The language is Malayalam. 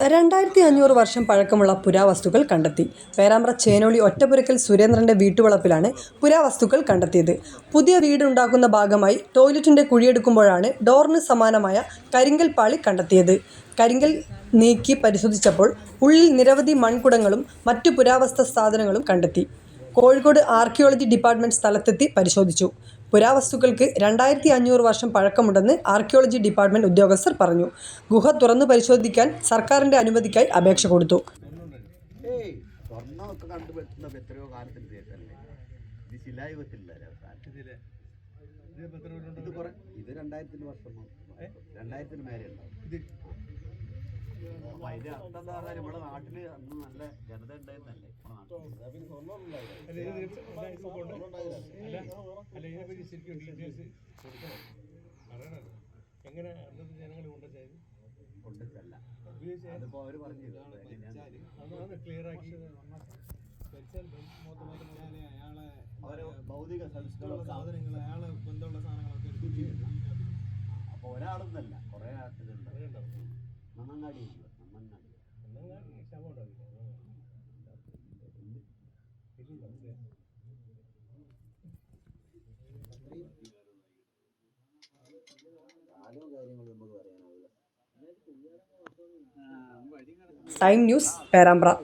രണ്ടായിരത്തി അഞ്ഞൂറ് വർഷം പഴക്കമുള്ള പുരാവസ്തുക്കൾ കണ്ടെത്തി. പേരാമ്പ്ര ചേനോളി ഒറ്റപ്പുരക്കൽ സുരേന്ദ്രന്റെ വീട്ടുവളപ്പിലാണ് പുരാവസ്തുക്കൾ കണ്ടെത്തിയത്. പുതിയ വീടുണ്ടാക്കുന്ന ഭാഗമായി ടോയ്ലറ്റിന്റെ കുഴിയെടുക്കുമ്പോഴാണ് ഡോറിന് സമാനമായ കരിങ്കൽ പാളി കണ്ടെത്തിയത്. കരിങ്കൽ നീക്കി പരിശോധിച്ചപ്പോൾ ഉള്ളിൽ നിരവധി മൺകുടങ്ങളും മറ്റു പുരാവസ്തു സാധനങ്ങളും കണ്ടെത്തി. കോഴിക്കോട് ആർക്കിയോളജി ഡിപ്പാർട്ട്മെന്റ് സ്ഥലത്തെത്തി പരിശോധിച്ചു. പുരാവസ്തുക്കൾക്ക് രണ്ടായിരത്തി അഞ്ഞൂറ് വർഷം പഴക്കമുണ്ടെന്ന് ആർക്കിയോളജി ഡിപ്പാർട്ട്മെന്റ് ഉദ്യോഗസ്ഥർ പറഞ്ഞു. ഗുഹ തുറന്നു പരിശോധിക്കാൻ സർക്കാരിന്റെ അനുമതിക്കായി അപേക്ഷ കൊടുത്തു. ഇത് രണ്ടായിരത്തിന് വർഷം രണ്ടായിരത്തിന് മേലെ ഉണ്ടാവും. അതിന്റെ അർത്ഥം എന്താ പറഞ്ഞാൽ നമ്മുടെ നാട്ടിൽ അന്ന് നല്ല ജനത ഉണ്ടായിരുന്നല്ലേ? നമ്മുടെ എങ്ങനെ അന്നത്തെ ജനങ്ങൾ കൊണ്ടുവച്ചത് നാട്ടിൽ കൊണ്ടുവച്ചല്ല അതിപ്പോ അവർ പറഞ്ഞു ക്ലിയർ ആക്കി. ഭൗതിക സംസ്കൃത സാധനങ്ങൾ അയാളെ ബന്ധമുള്ള സാധനങ്ങളൊക്കെ എടുത്തിട്ട് അപ്പൊ ഒരാളൊന്നല്ല. കാര്യങ്ങളും നമുക്ക് പറയാനാവില്ല. Time news Perambra.